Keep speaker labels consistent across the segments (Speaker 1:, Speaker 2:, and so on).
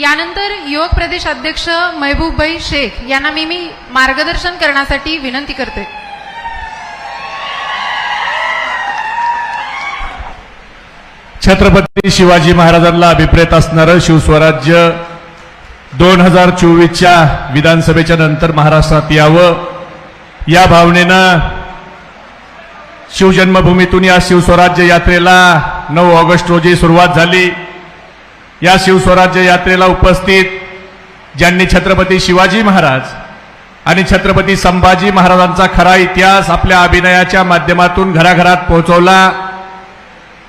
Speaker 1: यानंतर युवक प्रदेश अध्यक्ष महबूबभाई शेख यांना मी मी मार्गदर्शन करण्यासाठी विनंती करते.
Speaker 2: छत्रपती शिवाजी महाराजांना अभिप्रेत असणारं शिवस्वराज्य दोन हजार चोवीसच्या विधानसभेच्या नंतर महाराष्ट्रात यावं. या भावनेनं शिवजन्मभूमीतून या शिवस्वराज्य यात्रेला नऊ ऑगस्ट रोजी सुरुवात झाली. या शिवस्वराज्य यात्रेला उपस्थित ज्यांनी छत्रपती शिवाजी महाराज आणि छत्रपती संभाजी महाराजांचा खरा इतिहास आपल्या अभिनयाच्या माध्यमातून घराघरात पोहोचवला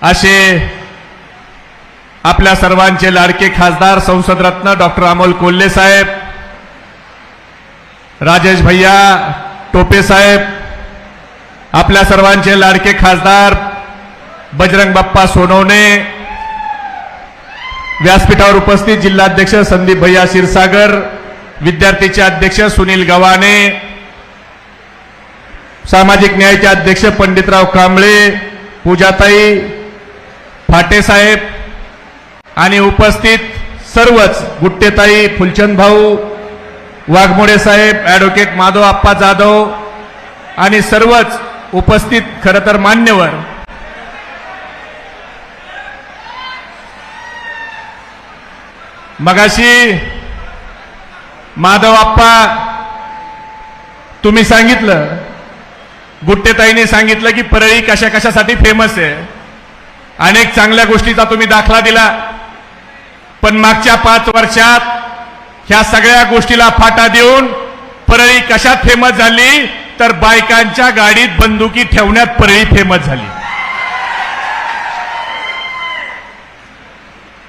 Speaker 2: असे आपल्या सर्वांचे लाडके खासदार संसदरत्न डॉक्टर अमोल कोल्हे साहेब राजेश भैया टोपे साहेब आपल्या सर्वांचे लाडके खासदार बजरंग बाप्पा सोनवणे व्यासपीठावर उपस्थित जिल्हाध्यक्ष संदीप भैया क्षीरसागर विद्यार्थीचे अध्यक्ष सुनील गव्हाणे सामाजिक न्यायाचे अध्यक्ष पंडितराव कांबळे पूजाताई फाटेसाहेब आणि उपस्थित सर्वच गुट्टेताई फुलचंद भाऊ वाघमोडे साहेब ॲडव्होकेट माधव आप्पा जाधव आणि सर्वच उपस्थित खरं तर मान्यवर मगाशी माधव आप्पा तुम्ही सांगितलं गुट्टेताईने सांगितलं की परळी कशा कशासाठी फेमस आहे. अनेक चांगल्या गोष्टीचा तुम्ही दाखला दिला. पण मागच्या पाच वर्षात ह्या सगळ्या गोष्टीला फाटा देऊन परळी कशात फेमस झाली तर बायकांच्या गाडीत बंदुकी ठेवण्यात परळी फेमस झाली.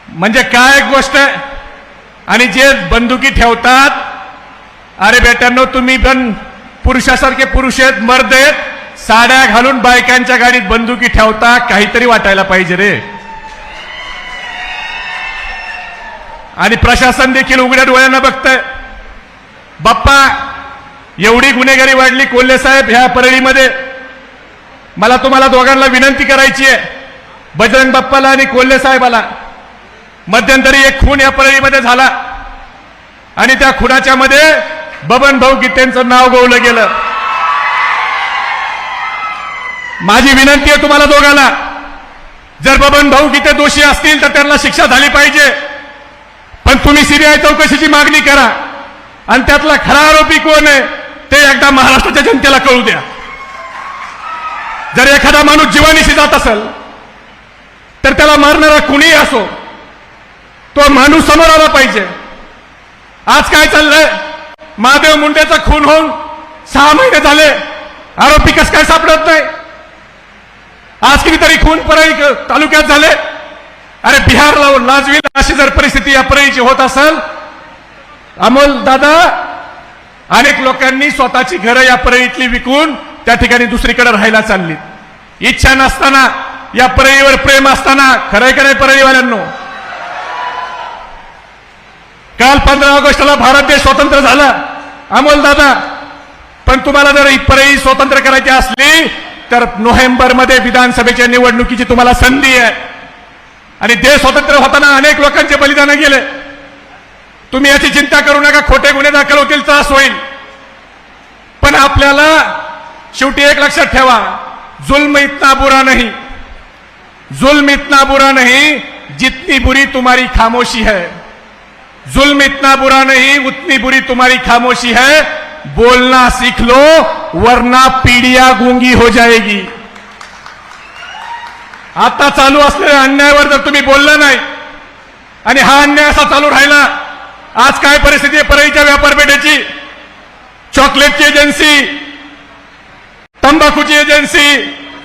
Speaker 2: म्हणजे काय गोष्ट आहे? आणि जे बंदुकी ठेवतात अरे बेटांनो तुम्ही पण पुरुषासारखे पुरुष आहेत मर्द आहेत साड्या घालून बायकांच्या गाडीत बंदुकी ठेवता काहीतरी वाटायला पाहिजे रे. आणि प्रशासन देखील उघड्या डोळ्यांना बघतंय. बाप्पा एवढी गुन्हेगारी वाढली कोल्हे साहेब ह्या परळीमध्ये. मला तुम्हाला दोघांना विनंती करायची आहे. बजरंग बाप्पाला आणि कोल्हे साहेबाला. मध्यंतरी एक खून या परळीमध्ये झाला. आणि त्या खुनाच्या मध्ये बबन भाऊ गीतेंचं नाव गोवलं गेलं. माझी विनंती आहे तुम्हाला दोघांना जर बबन भाऊ गीते दोषी असतील तर त्यांना शिक्षा झाली पाहिजे. पण तुम्ही सीबीआय चौकशीची मागणी करा. आणि त्यातला खरा आरोपी कोण आहे ते एकदा महाराष्ट्राच्या जनतेला कळू द्या. जर एखादा माणूस जीवानिशी जात असेल तर त्याला मारणारा कुणीही असो तो माणूस समोर आला पाहिजे. आज काय चाललंय? महादेव मुंडेचा खून होऊन सहा महिने झाले. आरोपी कस काय सापडत नाही? आज कितीतरी खून परळी तालुक्यात झाले. अरे बिहारला लाजवील अशी जर परिस्थिती या परळीची होत असेल अमोल दादा अनेक लोकांनी स्वतःची घरं या परळीतली विकून त्या ठिकाणी दुसरीकडे राहायला चालली. इच्छा नसताना या परळीवर प्रेम असताना खरंय का नाही परळीवाल्यांनो? काल पंधरा ऑगस्टला भारत देश स्वतंत्र झाला. अमोल दादा पण तुम्हाला जर इथपर्यंत स्वतंत्र करायची असली तर नोव्हेंबरमध्ये विधानसभेच्या निवडणुकीची तुम्हाला संधी आहे. आणि देश स्वतंत्र होताना अनेक लोकांचे बलिदान गेले. तुम्ही याची चिंता करू नका खोटे गुन्हे दाखल होतील त्रास होईल. पण आपल्याला शेवटी एक लक्षात ठेवा जुल्म इतना बुरा नाही. जुल्म इतना बुरा नहीं जितनी बुरी तुम्हारी खामोशी है. जुल्म इतना बुरा नहीं उतनी बुरी तुम्हारी खामोशी है। बोलना सीख लो वरना पीढ़िया गूंगी हो जाएगी। आता चालू असलेल्या अन्यायावर जर तुम्ही बोलला नाही आणि हा अन्याय असा चालू राहिला आज काय परिस्थिती आहे परळीच्या व्यापारपेठेची? चॉकलेटची एजन्सी तंबाखूची एजन्सी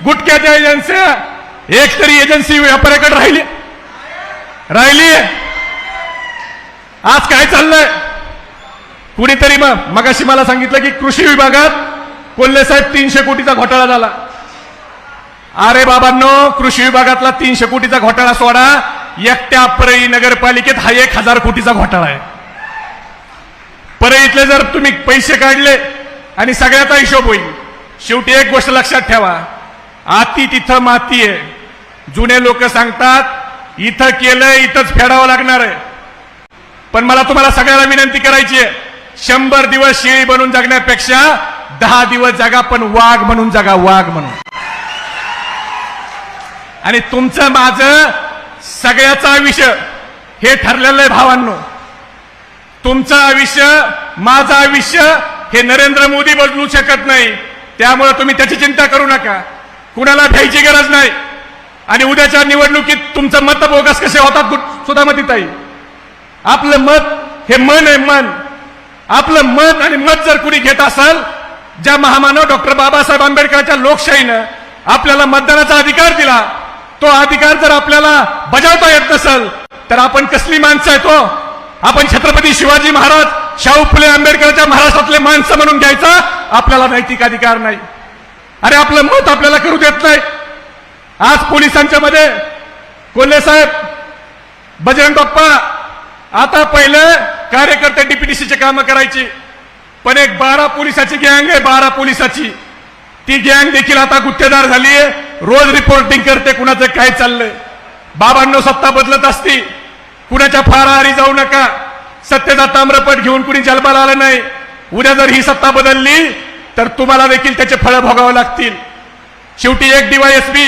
Speaker 2: गुटख्याच्या एजन्सी एक तरी एजन्सी व्यापाऱ्याकडे राहिली राहिली आज काय चाललंय? कुणीतरी मग मगाशी मला सांगितलं की कृषी विभागात कोल्हे साहेब तीनशे कोटीचा घोटाळा झाला. अरे बाबांनो कृषी विभागातला तीनशे कोटीचा घोटाळा सोडा. एकट्या परळी नगरपालिकेत हा एक हजार कोटीचा घोटाळा आहे. परळीतले जर तुम्ही पैसे काढले आणि सगळ्याचा हिशोब होईल शेवटी एक गोष्ट लक्षात ठेवा. आती तिथं माती आहे. जुने लोक सांगतात इथं केलं इथंच फेडावं लागणार आहे. पण मला तुम्हाला सगळ्याला विनंती करायची आहे. शंभर दिवस शेळी बनून जगण्यापेक्षा दहा दिवस जगा पण वाघ म्हणून जगा वाघ म्हणून. आणि तुमचं माझं सगळ्याचं आयुष्य हे ठरलेलं आहे भावांनो. तुमचं आयुष्य माझं आयुष्य हे नरेंद्र मोदी बदलू शकत नाही. त्यामुळे तुम्ही त्याची चिंता करू नका. कुणाला भ्यायची गरज नाही. आणि उद्याच्या निवडणुकीत तुमचं मत बोगस कसे होतात सुधामतीताई? आपलं मत हे मन आहे मन. आपलं मन आणि मत जर कुणी घेत असाल ज्या महामानव डॉक्टर बाबासाहेब आंबेडकरांच्या लोकशाहीनं आपल्याला मतदानाचा अधिकार दिला तो अधिकार जर आपल्याला बजावता येत नसेल तर आपण कसली माणसं आहे तो हो? आपण छत्रपती शिवाजी महाराज शाहू फुले आंबेडकरांच्या महाराष्ट्रातले माणसं म्हणून घ्यायचा आपल्याला नैतिक अधिकार नाही. अरे आपलं मत आपल्याला करू देत नाही. आज पोलिसांच्या मध्ये कोल्हे साहेब बजरंग बाप्पा आता पहिलं कार्यकर्ते डीपीटीसीचे कामं करायची. पण एक बारा पोलिसाची गँग आहे बारा पोलिसाची. ती गँग देखील आता गुत्तेदार झाली आहे रोज रिपोर्टिंग करते कुणाचं काय चाललंय. बाबांनो सत्ता बदलत असती. कुणाच्या फाराहारी जाऊ नका. सत्तेचा ताम्रपट घेऊन कुणी जन्माला आलं नाही. उद्या जर ही सत्ता बदलली तर तुम्हाला देखील त्याचे फळं भोगावं लागतील. शेवटी एक डीवायएसपी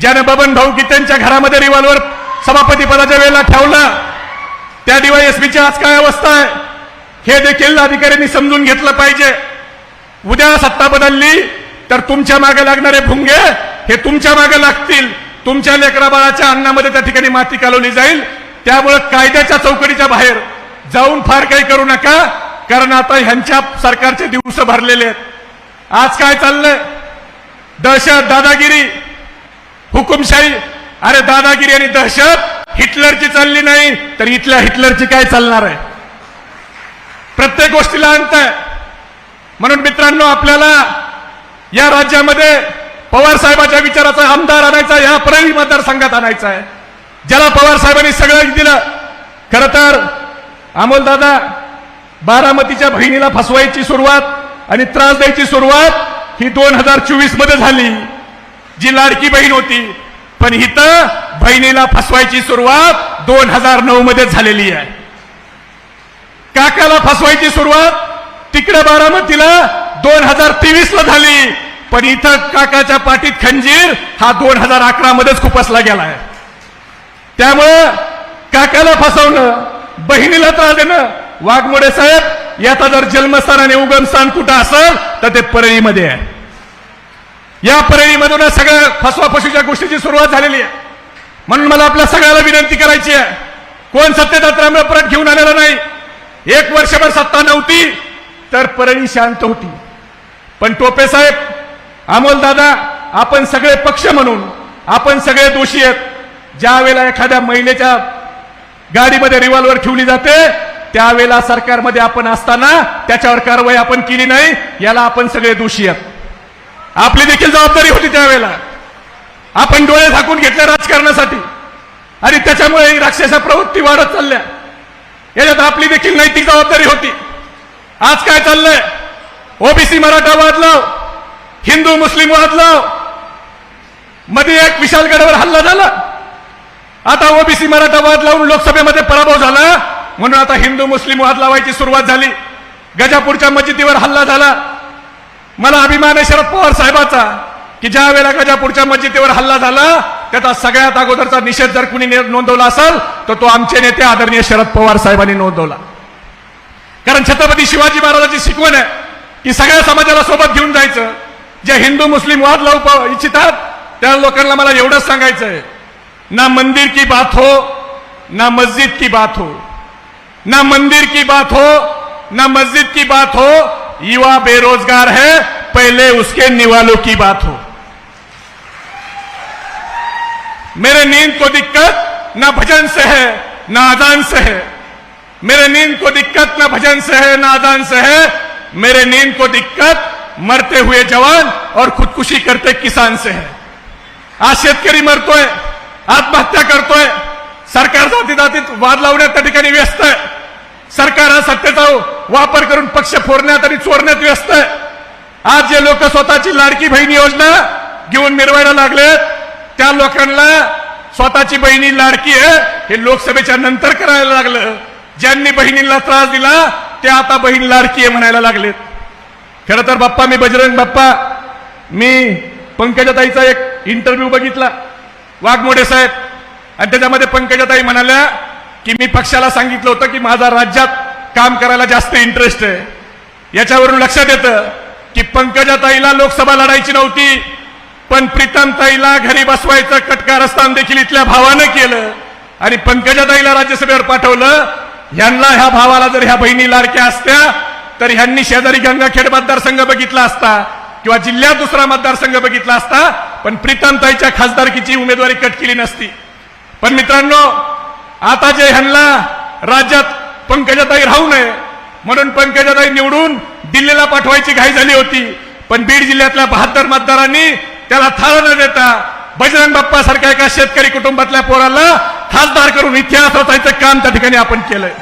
Speaker 2: ज्यानं बबन भाऊ गीतेंच्या घरामध्ये रिव्हॉल्वर सभापती पदाच्या वेळेला ठेवला त्या डीवायएसपीची आज काय अवस्था आहे? हे देखील अधिकाऱ्यांनी समजून घेतलं पाहिजे. उद्या सत्ता बदलली तर तुमच्या मागे लागणारे भुंगे हे तुमच्या मागे लागतील. तुमच्या लेकरा बाळाच्या अन्नामध्ये त्या ठिकाणी माती कालवली जाईल. त्यामुळे कायद्याच्या चौकटीच्या बाहेर जाऊन फार काही करू नका कारण आता ह्यांच्या सरकारचे दिवस भरलेले आहेत. आज काय चाललंय? दहशत दादागिरी हुकुमशाही अरे दादागिरी आणि दहशत! हिटलरची चालली नाही तर इथल्या हिटलरची काय चालणार आहे? प्रत्येक गोष्टीला अंत आहे. म्हणून मित्रांनो आपल्याला या राज्यामध्ये पवार साहेबाच्या विचाराचा आमदार आणायचा या परळी मतदारसंघात आणायचा आहे. ज्याला पवार साहेबांनी सगळं दिलं. खर तर अमोलदादा बारामतीच्या बहिणीला फसवायची सुरुवात आणि त्रास द्यायची सुरुवात ही दोन हजार चोवीसमध्ये झाली. जी लाडकी बहीण होती पण इथं बहिणीला फसवायची सुरुवात दोन हजार नऊ मध्ये झालेली आहे. काकाला फसवायची सुरुवात तिकडे बारामतीला दोन हजार तेवीस ला झाली. पण इथं काकाच्या पाठीत खंजीर हा दोन हजार अकरा मध्येच खुपसला गेलाय. त्यामुळं काकाला फसवणं बहिणीला त्रास देणं वाघमोडे साहेब याचा जर जन्मस्थान आणि उगमस्थान कुठं असेल तर ते परळीमध्ये आहे. या परळीमधून सगळ्या फसवा फसूच्या गोष्टीची सुरुवात झालेली आहे. म्हणून मला आपल्या सगळ्याला विनंती करायची आहे. कोण सत्तेचा तांबळ परत घेऊन आलेला नाही. एक वर्षभर सत्ता नव्हती तर परळी शांत होती. पण टोपे साहेब अमोल दादा आपण सगळे पक्ष म्हणून आपण सगळे दोषी आहेत. ज्या वेळेला एखाद्या महिलेच्या गाडीमध्ये रिव्हॉल्वर ठेवली जाते त्यावेळेला सरकारमध्ये आपण असताना त्याच्यावर कारवाई आपण केली नाही याला आपण सगळे दोषी आहेत. आपली देखील जबाबदारी होती त्यावेळेला. आपण डोळे झाकून घेतले राजकारणासाठी. आणि त्याच्यामुळे राक्षसा प्रवृत्ती वाढत चालल्या. याच्यात आपली देखील नैतिक जबाबदारी होती. आज काय चाललंय? ओबीसी मराठा वाद लाव हिंदू मुस्लिम वाद लावमध्ये एक विशालगडावर हल्ला झाला. आता ओबीसी मराठा वाद लावून लोकसभेमध्ये पराभव झाला. म्हणून आता हिंदू मुस्लिम वाद लावायची सुरुवात झाली. गजापूरच्या मस्जिदीवर हल्ला झाला. मला अभिमान आहे शरद पवार साहेबाचा की ज्या वेळेला गजापूरच्या मस्जिदीवर हल्ला झाला त्याचा सगळ्यात अगोदरचा निषेध जर कुणी ने- नोंदवला असेल तर तो आमचे नेते आदरणीय शरद पवार साहेबांनी नोंदवला. कारण छत्रपती शिवाजी महाराजांची शिकवण आहे की सगळ्या समाजाला सोबत घेऊन जायचं. जे हिंदू मुस्लिम वाद लावू इच्छितात त्या लोकांना मला एवढंच सांगायचं आहे ना मंदिर की बात हो ना मस्जिद की बात हो. ना मंदिर की बात हो ना मस्जिद की बात हो युवा बेरोजगार है, पहले उसके निवालों की बात हो। मेरे नींद को दिक्कत ना भजन से है, ना अजान से है। मेरे नींद को दिक्कत ना भजन से है, ना अजान से है। मेरे नींद को दिक्कत मरते हुए जवान और खुदकुशी करते किसान से है। आज शेतकरी मरतोय आत्महत्या करतोय सरकार जाती जातीत वाद ठिकाणी व्यस्त आहे। सरकार हा सत्तेचा वापर करून पक्ष फोडण्यात आणि चोरण्यात व्यस्त आहे. आज जे लोक स्वतःची लाडकी बहीण योजना घेऊन मिरवायला लागलेत त्या लोकांना स्वतःची बहिणी लाडकी आहे हे लोकसभेच्या नंतर करायला लागलं. ज्यांनी बहिणींना त्रास दिला ते आता बहीण लाडकी आहे म्हणायला लागलेत. खरं तर बाप्पा मी बजरंग बाप्पा मी पंकजाताईचा एक इंटरव्ह्यू बघितला. वाघमोडे साहेब. आणि त्याच्यामध्ये पंकजाताई म्हणाल्या की मी पक्षाला सांगितलं होतं की माझा राज्यात काम करायला जास्त इंटरेस्ट आहे. याच्यावरून लक्षात येतं की पंकजाताईला लोकसभा लढायची नव्हती पण प्रीतमताईला घरी बसवायचं कटकारस्थान देखील इथल्या भावानं केलं आणि पंकजाताईला राज्यसभेवर पाठवलं. ह्यांना ह्या भावाला जर ह्या बहिणी लाडक्या असत्या तर ह्यांनी शेजारी गंगाखेड मतदारसंघ बघितला असता किंवा जिल्ह्यात दुसरा मतदारसंघ बघितला असता पण प्रीतमताईच्या खासदारकीची उमेदवारी कट केली नसती. पण मित्रांनो आता जे ह्यांना राज्यात पंकजाताई राहू नये म्हणून पंकजाताई निवडून दिल्लीला पाठवायची घाई झाली होती. पण बीड जिल्ह्यातल्या बहात्तर मतदारांनी त्याला थाळ न देता बजरंग बाप्पा सारख्या एका शेतकरी कुटुंबातल्या पोराला खासदार करून इतिहास रचायचं काम त्या ठिकाणी आपण केलंय.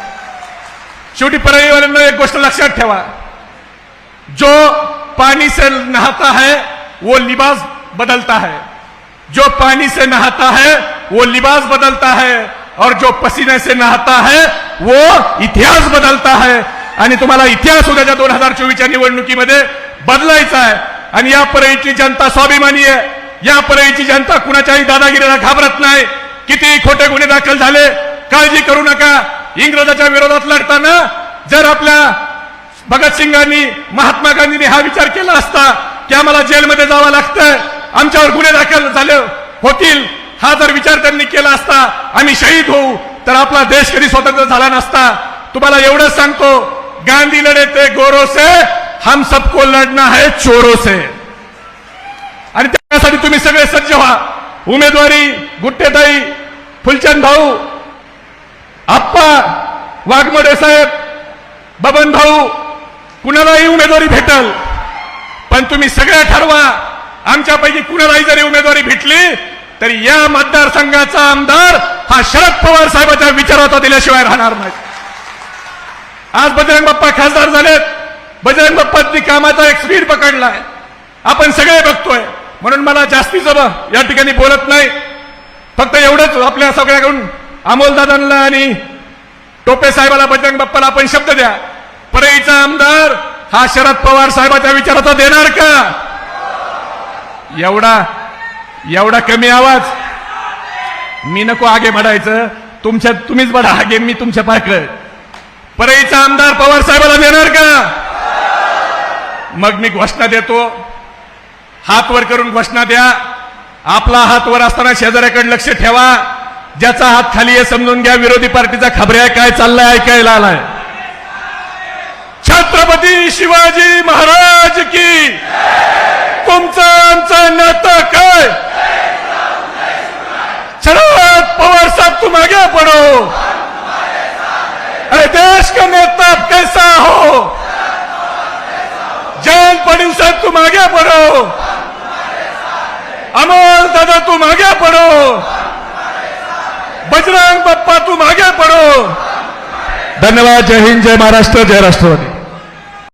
Speaker 2: शेवटी परळीवाल्यांना एक गोष्ट लक्षात ठेवा. जो पाणी से नहाता है वो लिबास बदलता है. जो पानी से नहाता है वो लिबास बदलता है. और जो पसीने से नहाता है वो इतिहास बदलता है। आणि तुम्हाला इतिहास उद्याच्या दोन हजार चोवीसच्या निवडणुकीमध्ये बदलायचा आहे. आणि या परळीची जनता स्वाभिमानी आहे. या परळीची जनता कुणाच्याही दादागिरीला घाबरत नाही. कितीही खोटे गुन्हे दाखल झाले काळजी करू नका. इंग्रजाच्या विरोधात लढताना जर आपल्या भगतसिंगांनी महात्मा गांधींनी हा विचार केला असता की आम्हाला जेलमध्ये जावं लागतंय आमच्यावर गुन्हे दाखल झाले होतील हा जर विचार त्यांनी केला असता आम्ही शहीद होऊ तर आपला देश कधी स्वतंत्र झाला नसता. तुम्हाला एवढंच सांगतो गांधी लढे ते गोरो से हम सबको लढना है चोरो से आणि त्यासाठी तुम्ही सगळे सज्ज व्हा. उमेदवारी गुट्टेताई फुलचंद भाऊ आप्पा वाघमोडे साहेब बबन भाऊ कुणालाही उमेदवारी भेटल. पण तुम्ही सगळ्या ठरवा आमच्यापैकी कुणालाही जरी उमेदवारी भेटली तर या मतदारसंघाचा आमदार हा शरद पवार साहेबाच्या विचाराचा दिल्याशिवाय राहणार नाही. आज बजरंग बाप्पा खासदार झालेत. बजरंग बाप्पांनी कामाचा एक स्पीड पकडलाय. आपण सगळे बघतोय. म्हणून मला जास्तीचं या ठिकाणी बोलत नाही. फक्त एवढंच आपल्या सगळ्याकडून अमोलदादांना आणि टोपे साहेबाला बजरंग बाप्पाला आपण शब्द द्या. परळीचा आमदार हा शरद पवार साहेबाच्या विचाराचा देणार का? एवढा एवढा कमी आवाज. मी नको आगे बढायचं. तुमच्या तुम्हीच बडा आगे मी तुमच्या पाकळ परळीचा आमदार पवार साहेबाला देणार का? मग मी घोषणा देतो. हात वर करून घोषणा द्या. आपला हात वर असताना शेजाऱ्याकडे लक्ष ठेवा. ज्याचा हात खाली आहे समजून घ्या. विरोधी पार्टीचा खबऱ्या काय चाललाय ऐकायला आलाय. छत्रपती शिवाजी महाराज की. तुमचं आमचं नातं काय शरद पवार पड़ो. अरे देश का नेता कैसा हो? जैन पड़ी साहब तुम आगे बढ़ो अमोल दादा तुम आगे बढ़ो बजरंग बप्पा तुम आगे बढ़ो धन्यवाद जय हिंद जय महाराष्ट्र जय राष्ट्रवादी.